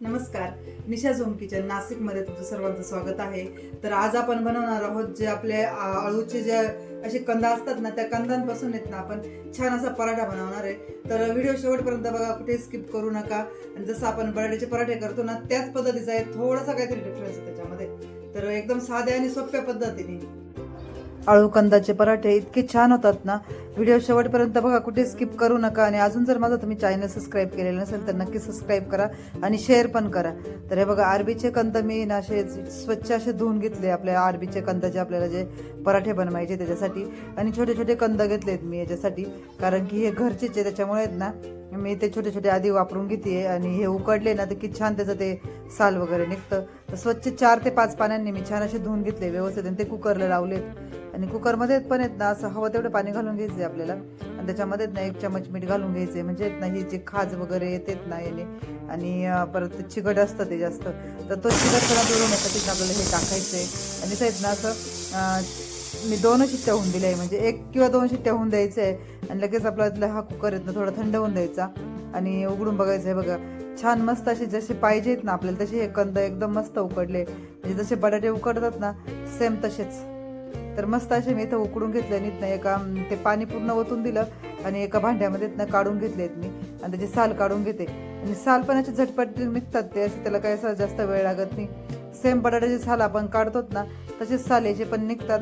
नमस्कार. निशा zone kitchen नाशिकमध्ये तुमचं सर्वांचं स्वागत आहे. तर आज आपण बनवणार आहोत जे आपले अळूचे जे असे कंदा असतात ना त्या कंदांपासून येत ना आपण छान असा पराठा बनवणार आहे. तर व्हिडिओ शेवटपर्यंत बघा कुठे स्किप करू नका. आणि जसं आपण बटाट्याचे पराठे करतो ना त्याच पद्धतीचा आहे थोडासा काहीतरी डिफरन्स आहे त्याच्यामध्ये. तर एकदम साध्या आणि सोप्या पद्धतीने. आळू कंदाचे पराठे इतके छान होतात ना. व्हिडिओ शेवटपर्यंत बघा कुठे स्किप करू नका. आणि अजून जर माझा तुम्ही चॅनल सबस्क्राईब केलेलं नसेल तर नक्की सबस्क्राईब करा आणि शेअर पण करा. तर हे बघा आरबीचे कंद मी ना असे स्वच्छ असे धुवून घेतले आपल्या आरबीचे कंदाचे आपल्याला जे पराठे बनवायचे त्याच्यासाठी. आणि छोटे छोटे कंद घेतलेत मी याच्यासाठी. कारण की हे घरचेच आहे त्याच्यामुळे आहेत ना मी ते छोटे छोटे आधी वापरून घेते आणि हे उकडले ना तर किती छान त्याचं ते साल वगैरे निघतं. तर स्वच्छ चार ते पाच पाण्यांनी मी छान असे धुवून घेतले व्यवस्थित आणि ते कुकरला लावलेत. आणि कुकरमध्ये पण आहेत ना असं हवं तेवढं पाणी घालून घ्यायचे आपल्याला. आणि त्याच्यामध्ये ना एक चमच मीठ घालून घ्यायचे म्हणजे ना ही जे खाज वगैरे येतेत ना याने. आणि परत ते चिकट असतं ते जास्त. तर तो चिकटपणा येतं तिथं आपल्याला हे टाकायचं आहे आणि इथं ना असं मी दोन शिट्ट्या होऊन दिल्या आहे म्हणजे एक किंवा दोन शिट्ट्या होऊन द्यायचं आहे आणि लगेच आपला इथला हा कुकर आहेत ना थोडा थंड होऊन द्यायचा. आणि उघडून बघायचं आहे बघा. छान मस्त असे जसे पाहिजेत ना आपल्याला तसे हे कंद एकदम मस्त उकडले. म्हणजे जसे बटाटे उकडतात ना सेम तसेच. तर मस्त असे मी इथं उकडून घेतले नीत इथनं एका ते पाणी पूर्ण ओतून दिलं आणि एका भांड्यामध्ये इथनं काढून घेतलेत मी आणि त्याची साल काढून घेते. आणि साल पण असे झटपट निघतात ते असे त्याला काय असं जास्त वेळ लागत नाही. सेम बटाट्याची साल आपण काढतोत ना तसेच सालेचे पण निघतात.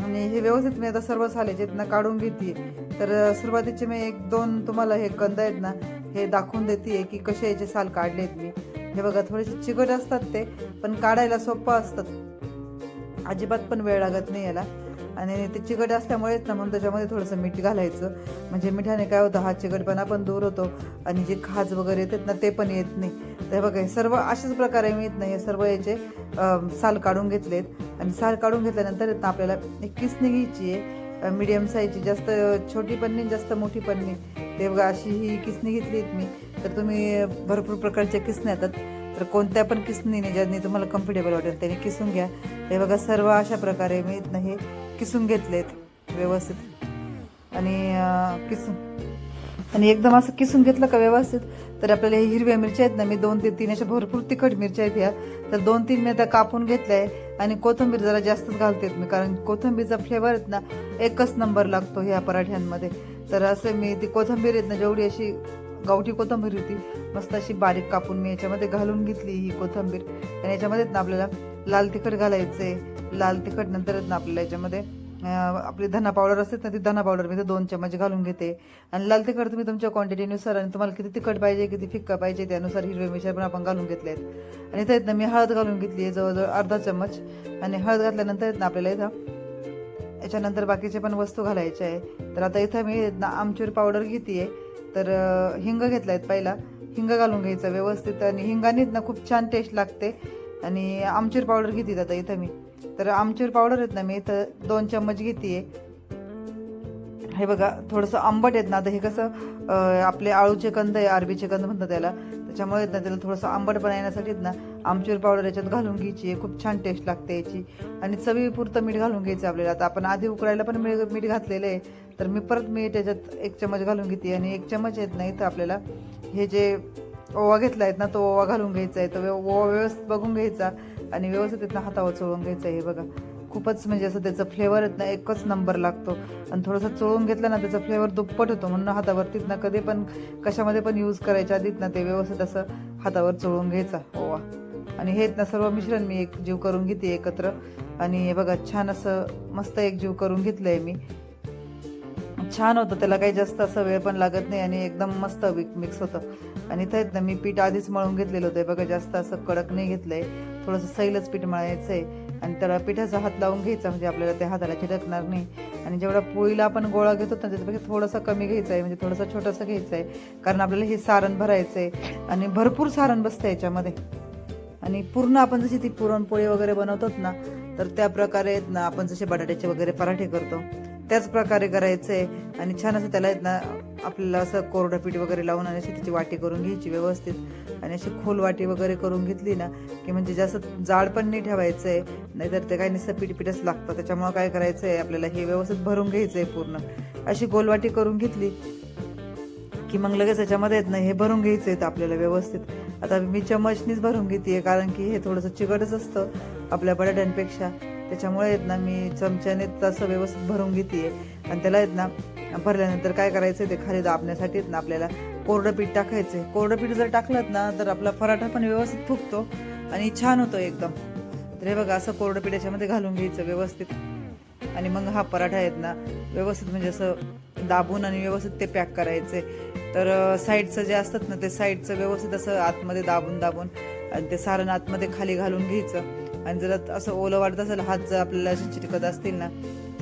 आणि हे व्यवस्थित मी आता सर्व सालेचे आहेत काढून घेते. तर सुरुवातीचे मी एक दोन तुम्हाला हे कंद आहेत ना हे दाखवून देते की कसे याचे साल काढलेत मी. हे बघा थोडेसे चिकट असतात ते पण काढायला सोपं असतात अजिबात पण वेळ लागत नाही याला. आणि ते चिकट असल्यामुळेच ना म्हणून त्याच्यामध्ये थोडंसं मीठ घालायचं. म्हणजे मिठाने काय होतं हा चिकटपणा पण दूर होतो आणि जे खाज वगैरे येतात ना ते पण येत नाही. तर बघा हे सर्व अशाच प्रकारे मी येत नाही हे सर्व याचे साल काढून घेतलेत. आणि साल काढून घेतल्यानंतर आपल्याला एक किसणी घ्यायची आहे मीडियम साईजची जास्त छोटी पण नाही जास्त मोठी पण नाही. ते बघा अशी ही किसणी घेतली आहेत मी. तर तुम्ही भरपूर प्रकारच्या किसण्या येतात. तर कोणत्या पण किसनीने ज्यांनी तुम्हाला कम्फर्टेबल वाटेल त्याने किसून घ्या. हे बघा सर्व अशा प्रकारे मी हे किसून घेतलेत व्यवस्थित. आणि किसून. आणि एकदम असं किसून घेतलं का व्यवस्थित? तर आपल्याला हे हिरव्या मिरच्या आहेत ना मी दोन ते तीन अशा भरपूर तिखट मिरच्या आहेत ह्या तर दोन तीन मी आता कापून घेतल्या आहे आणि कोथिंबीर जरा जास्तच घालतेत मी कारण कोथिंबीरचा फ्लेवर आहेत ना एकच नंबर लागतो ह्या पराठ्यांमध्ये. तर असं मी ती कोथंबीर आहेत ना जेवढी अशी गावठी कोथिंबीर होती. मस्त अशी बारीक कापून मी याच्यामध्ये घालून घेतली ही कोथिंबीर. आणि याच्यामध्ये ना आपल्याला लाल तिखट घालायचे लाल तिखट नंतर ना आपल्याला याच्यामध्ये आपली धना पावडर असते ना ती धना पावडर मी ते दोन चमच घालून घेते. आणि लाल तिखट तुम्ही तुमच्या क्वांटिटीनुसार आणि तुम्हाला किती तिखट पाहिजे किती फिक्का पाहिजे त्यानुसार हिरवे मिरच्या पण आपण घालून घेतले आहेत आणि इथं ना मी हळद घालून घेतली आहे जवळजवळ अर्धा चमच आणि हळद घातल्यानंतर ना आपल्याला इथं याच्यानंतर बाकीचे पण वस्तू घालायच्या आहे. तर आता इथं मी ना आमचूर पावडर घेते आहे तर हिंग घेतला आहेत पहिला. हिंग घालून घ्यायचं व्यवस्थित आणि हिंगानीच ना खूप छान टेस्ट लागते. आणि आमचूर पावडर घेते आता इथं मी. तर आमचूर पावडर आहेत ना मी इथं दोन चम्मच घेते हे बघा थोडंसं आंबट आहेत ना आता हे कसं आपले आळूचे कंद आहे अरबीचे कंद म्हणतात त्याला. त्याच्यामुळे ना त्याला थोडंसं आंबट येण्यासाठी ना आमचूर पावडर याच्यात घालून घ्यायची आहे खूप छान टेस्ट लागते याची. आणि चवीपुरतं मीठ घालून घ्यायचं आपल्याला. आता आपण आधी उकडायला पण मीठ मीठ घातलेलं आहे तर मी परत मीठ याच्यात एक चमच घालून घेते. आणि एक चमच आहेत ना इथं आपल्याला हे जे ओवा घेतला आहेत ना तो ओवा घालून घ्यायचा आहे. तो ओवा व्यवस्थित बघून घ्यायचा आणि व्यवस्थित तिथनं हातावर चोळून घ्यायचा आहे हे बघा. खूपच म्हणजे असं त्याचं फ्लेवर आहेत ना एकच नंबर लागतो. आणि थोडंसं चोळून घेतलं ना त्याचा फ्लेवर दुप्पट होतो. म्हणून हातावरतीच ना कधी पण कशामध्ये पण यूज करायच्या आधीच ना ते व्यवस्थित असं हातावर चोळून घ्यायचा. ओवा. आणि हे ना सर्व मिश्रण मी एक जीव करून घेते एकत्र. आणि हे बघा छान असं मस्त एक जीव करून घेतलं आहे मी. छान होतं त्याला काही जास्त असं वेळ पण लागत नाही आणि एकदम मस्त मिक्स होतं. आणि इथं ना मी पीठ आधीच मळून घेतलेलं होतं. बघा जास्त असं कडक नाही घेतलंय. थोडंसं सैलच पीठ मळायचं आहे आणि त्याला पिठाचा हात लावून घ्यायचा म्हणजे आपल्याला त्या हाताला चिटकणार नाही. आणि जेवढा पोळीला आपण गोळा घेतो ना त्याच्यापेक्षा थोडासा कमी घ्यायचा आहे म्हणजे थोडंसं छोटंसं घ्यायचं आहे कारण आपल्याला हे सारण भरायचं आहे आणि भरपूर सारण बसतं याच्यामध्ये. आणि पूर्ण आपण जशी ती पुरणपोळी वगैरे बनवतोत ना तर त्या प्रकारे आहेत ना आपण जसे बटाट्याचे वगैरे पराठे करतो त्याच प्रकारे करायचं आहे आणि छान असं त्याला आहेत ना आपल्याला असं कोरडं पीठ वगैरे लावून आणि अशी त्याची वाटी करून घ्यायची व्यवस्थित. आणि अशी खोल वाटी वगैरे करून घेतली ना की म्हणजे जास्त जाड पण नाही ठेवायचं आहे नाहीतर ते काही नुसतं पीठपीठच लागतं. त्याच्यामुळं काय करायचं आहे आपल्याला हे व्यवस्थित भरून घ्यायचं आहे पूर्ण. अशी गोलवाटी करून घेतली की मग लगेच याच्यामध्ये आहेत ना हे भरून घ्यायचं आहे आपल्याला व्यवस्थित. आता मी चमचनीच भरून घेते कारण की हे थोडंसं चिकटच असतं आपल्या बटाट्यांपेक्षा. त्याच्यामुळे आहेत ना मी चमच्याने तसं व्यवस्थित भरून घेते आणि त्याला आहेत ना भरल्यानंतर काय करायचं ते खाली दाबण्यासाठी आहेत ना आपल्याला कोरडं पीठ टाकायचं. कोरडं पीठ जर टाकलं ना तर आपला पराठा पण व्यवस्थित फुगतो आणि छान होतो एकदम. तर हे बघा असं कोरडं पीठ याच्यामध्ये घालून घ्यायचं व्यवस्थित. आणि मग हा पराठा आहेत ना व्यवस्थित म्हणजे असं दाबून आणि व्यवस्थित ते पॅक करायचे. तर साईडचं जे असतात ना ते साईडचं व्यवस्थित असं आतमध्ये दाबून दाबून आणि ते सारण आतमध्ये खाली घालून घ्यायचं. आणि जर असं ओलं वाटत असेल हात जर आपल्याला चिटकत असतील ना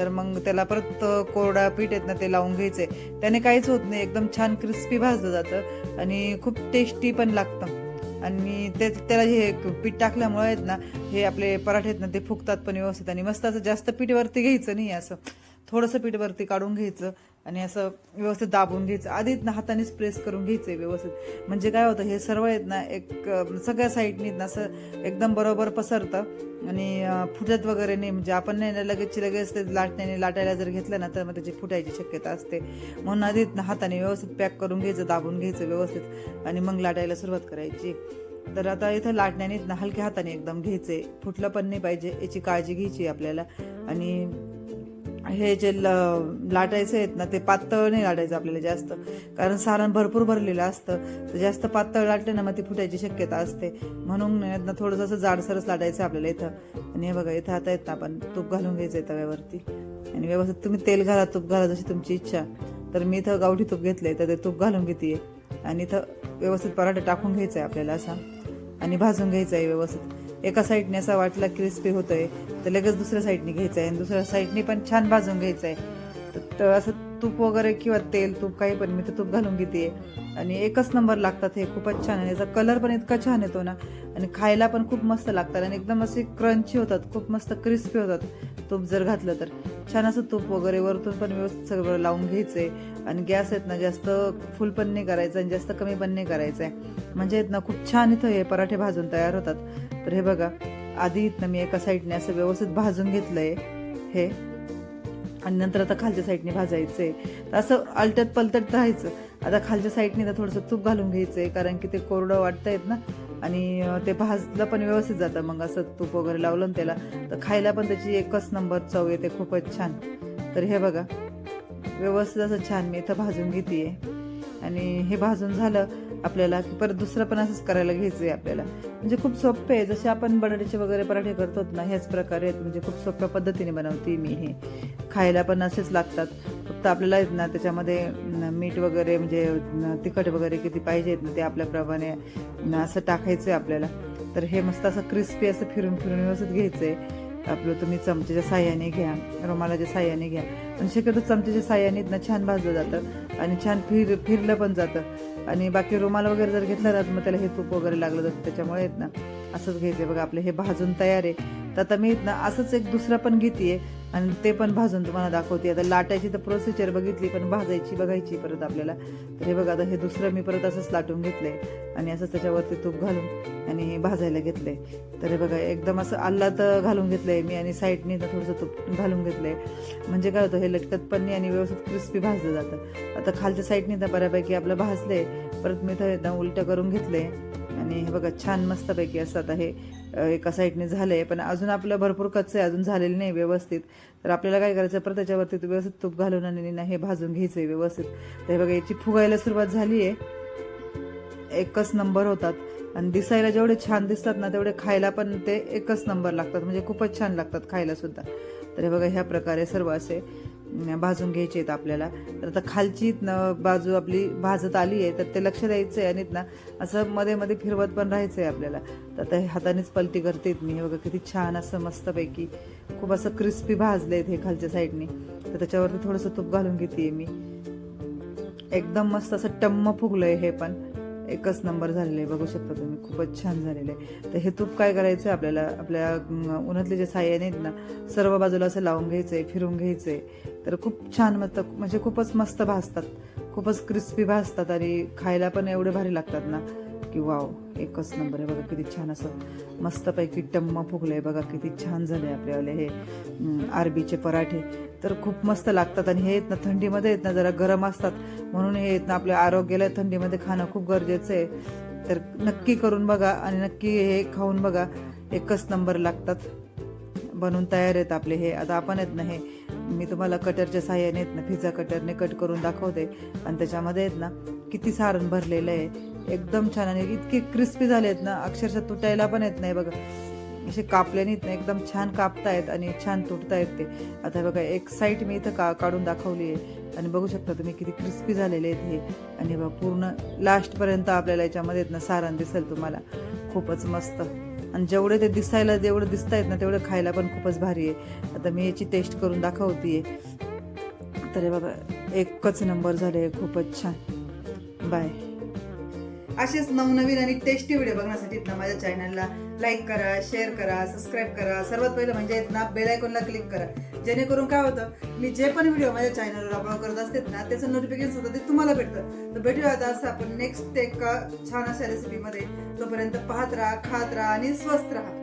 तर मग त्याला परत कोरडा पीठ आहेत ना ते लावून घ्यायचे. त्याने काहीच होत नाही एकदम छान क्रिस्पी भाजलं जातं आणि खूप टेस्टी पण लागतं. आणि ते त्याला हे पीठ टाकल्यामुळे आहेत ना हे आपले पराठे आहेत ना ते फुगतात पण व्यवस्थित आणि मस्त असं जास्त पीठ वरती घ्यायचं नाही असं. थोडंसं पीठ वरती काढून घ्यायचं आणि असं व्यवस्थित दाबून घ्यायचं. आधी हातानेच प्रेस करून घ्यायचं व्यवस्थित. म्हणजे काय होतं हे सर्व आहेत ना एक सगळ्या साईडनी ना असं एकदम बरोबर पसरतं. आणि फुटत वगैरे नाही. म्हणजे आपण नाही लगेचची लगेच लगेच ते लाटण्याने लाटायला जर घेतलं ना तर मग त्याची फुटायची शक्यता असते. म्हणून आधी हाताने व्यवस्थित पॅक करून घ्यायचं दाबून घ्यायचं व्यवस्थित. आणि मग लाटायला सुरुवात करायची. तर आता इथं लाटण्याने ना हलक्या हाताने एकदम घ्यायचे फुटलं पण नाही पाहिजे याची काळजी घ्यायची आपल्याला. आणि हे जे ल- लाटायचे आहेत ना ते पातळ नाही लाटायचं आपल्याला जास्त. कारण सारण भरपूर भरलेलं असतं. तर जास्त पातळ लाटले ना मग ती फुटायची शक्यता असते. म्हणून ना थोडंसं असं जाडसरच लाटायचं आपल्याला इथं. आणि हे बघा इथं आता येत ना आपण तूप घालून घ्यायचं तव्यावरती. आणि व्यवस्थित तुम्ही तेल घाला तूप घाला जशी तुमची इच्छा. तर मी इथं गावठी तूप घेतलंय तर ते तूप घालून घेते आणि इथं व्यवस्थित पराठा टाकून घ्यायचा आहे आपल्याला असा. आणि भाजून घ्यायचा आहे व्यवस्थित. एका साईडने असा वाटला क्रिस्पी होतोय तर लगेच दुसऱ्या साईडने घ्यायचं आहे आणि दुसऱ्या साईडने पण छान भाजून घ्यायचं आहे तर- तर असं तूप वगैरे किंवा तेल तूप काही पण मी तर तूप घालून घेते आणि एकच नंबर लागतात हे खूपच छान आणि याचा कलर पण इतका छान येतो ना. आणि खायला पण खूप मस्त लागतात आणि एकदम असे क्रंची होतात खूप मस्त क्रिस्पी होतात. तूप जर घातलं तर. छान असं तूप वगैरे वरतून पण व्यवस्थित सगळं लावून घ्यायचंय. आणि गॅस आहेत ना जास्त फुल पण नाही करायचं आणि जास्त कमी पण नाही करायचं आहे म्हणजे आहेत ना खूप छान इथं हे पराठे भाजून तयार होतात. तर हे बघा आधी इथनं मी एका साईडने असं व्यवस्थित भाजून घेतलंय हे. आणि नंतर आता खालच्या साईडने भाजायचंय. तर असं अलटत पलटत राहायचं. आता खालच्या साईडने तर थोडंसं तूप घालून घ्यायचंय कारण की ते कोरडं वाटतंयत ना. आणि ते भाजलं पण व्यवस्थित जातं. मग असं तूप वगैरे लावलं ना त्याला तर खायला पण त्याची एकच नंबर चव येते खूपच छान. तर हे बघा व्यवस्थित असं छान मी इथं भाजून घेते आणि हे भाजून झालं आपल्याला की परत दुसरं पण असंच करायला घ्यायचं आहे आपल्याला. म्हणजे खूप सोपे आहे. जसे आपण बटाट्याचे वगैरे पराठे करतो ना ह्याच प्रकारे आहेत. म्हणजे खूप सोप्या पद्धतीने बनवते मी हे. खायला पण असेच लागतात. फक्त आपल्याला आहेत ना त्याच्यामध्ये मीठ वगैरे म्हणजे तिखट वगैरे किती पाहिजेत ना ते आपल्याप्रमाणे असं टाकायचं आहे आपल्याला. तर हे मस्त असं क्रिस्पी असं फिरून फिरून व्यवस्थित घ्यायचं आहे आपलं तुम्ही चमच्याच्या साह्याने घ्या रुमालाच्या साह्याने घ्या. आणि शक्यतो चमच्याच्या साह्याने ना छान भाजलं जातं आणि छान फिर फिरलं पण जातं. आणि बाकी रुमाल वगैरे जर घेतला ना तर मग त्याला हे तूप वगैरे लागलं जातं त्याच्यामुळे आहेत ना असंच घ्यायचं बघा आपलं हे भाजून तयार आहे. तर आता मी ना असंच एक दुसरं पण घेते आणि ते पण भाजून तुम्हाला दाखवते. आता लाटायची तर प्रोसिजर बघितली पण भाजायची बघायची परत आपल्याला. तर हे बघा आता हे दुसरं मी परत असंच लाटून घेतलंय. आणि असंच त्याच्यावरती तूप घालून आणि हे भाजायला घेतलंय. तर हे बघा एकदम असं आल्लात घालून घेतलंय मी आणि साईडने तर थोडंसं तूप घालून घेतलंय. म्हणजे काय होतं हे लटकत पण नाही आणि व्यवस्थित क्रिस्पी भाजलं जातं. आता खालच्या साईडने तर बऱ्यापैकी आपलं भाजलंय. परत मी तर एकदम उलटं करून घेतलंय. आणि हे बघा छान मस्तपैकी असं आता हे एका साईडने आहे पण अजून आपलं भरपूर कच्चं आहे अजून झालेलं नाही व्यवस्थित. तर आपल्याला काय करायचं परत त्याच्यावरती व्यवस्थित तूप घालून आणि हे भाजून घ्यायचं आहे व्यवस्थित. तर हे बघा याची फुगायला सुरुवात झाली आहे एकच नंबर होतात. आणि दिसायला जेवढे छान दिसतात ना तेवढे खायला पण ते एकच नंबर लागतात. म्हणजे खूपच छान लागतात खायला सुद्धा. तर हे बघा ह्या प्रकारे सर्व असे भाजून घ्यायचे आहेत आपल्याला. तर आता खालची बाजू आपली भाजत आली आहे तर ते लक्ष द्यायचं आहे आणि ना असं मध्ये मध्ये फिरवत पण राहायचं आहे आपल्याला. तर आता हे हातानेच पलटी करते मी हे बघा किती छान असं मस्तपैकी खूप असं क्रिस्पी भाजले हे खालच्या साईडने तर त्याच्यावरती थोडंसं तूप घालून घेते मी. एकदम मस्त असं टम्म फुगलं आहे हे पण. एकच नंबर झालेलं आहे बघू शकता तुम्ही खूपच छान झालेलं. आहे तर हे तूप काय करायचं आहे आपल्याला? आपल्या उन्हातले जे साह्याने आहेत ना सर्व बाजूला असं लावून घ्यायचं आहे फिरून घ्यायचं आहे तर खूप छान मस्त म्हणजे खूपच मस्त भासतात खूपच क्रिस्पी भासतात आणि खायला पण एवढे भारी लागतात ना. की वाव एकच नंबर आहे बघा किती छान असं मस्तपैकी टम्म फुगलंय बघा किती छान झाले आपल्यावाले हे आरबीचे पराठे. तर खूप मस्त लागतात आणि हे येत ना थंडीमध्ये आहेत ना जरा गरम असतात. म्हणून हे आहेत ना आपल्या आरोग्याला थंडीमध्ये खाणं खूप गरजेचं आहे. तर नक्की करून बघा आणि नक्की हे खाऊन बघा एकच नंबर लागतात. बनवून तयार आहेत आपले हे. आता आपण आहेत ना हे मी तुम्हाला कटरच्या साह्याने आहेत ना पिझ्झा कटरने कट करून दाखवते. आणि त्याच्यामध्ये आहेत ना किती सारण भरलेलं आहे. एकदम छान आणि इतके क्रिस्पी झाले आहेत ना अक्षरशः तुटायला पण येत नाही बघा. असे कापल्याने ना एकदम छान कापतायत आणि छान तुटतायत ते. आता बघा एक साईड मी इथं का काढून दाखवली आहे. आणि बघू शकता तुम्ही किती क्रिस्पी झालेले आहेत हे. आणि बघा पूर्ण लास्टपर्यंत आपल्याला याच्यामध्ये आहेत ना सारण दिसेल तुम्हाला. खूपच मस्त. आणि जेवढे ते दिसायला जेवढं दिसत आहेत ना तेवढं खायला पण खूपच भारी आहे. आता मी याची टेस्ट करून दाखवते तर हे बघा एकच नंबर झाले खूपच छान. बाय असेच नवनवीन आणि टेस्टी व्हिडिओ बघण्यासाठी ना माझ्या चॅनलला लाईक करा शेअर करा सबस्क्राईब करा. सर्वात पहिलं म्हणजे ना बेल आयकॉनला क्लिक करा. जेणेकरून काय होतं मी जे पण व्हिडिओ माझ्या चॅनलवर अपलोड करत असते ना त्याचं नोटिफिकेशन होतं ते तुम्हाला भेटतं. तर भेटूया आता असं आपण नेक्स्ट एका छान अशा रेसिपीमध्ये तोपर्यंत पाहत राहा खात राहा आणि स्वस्त राहा.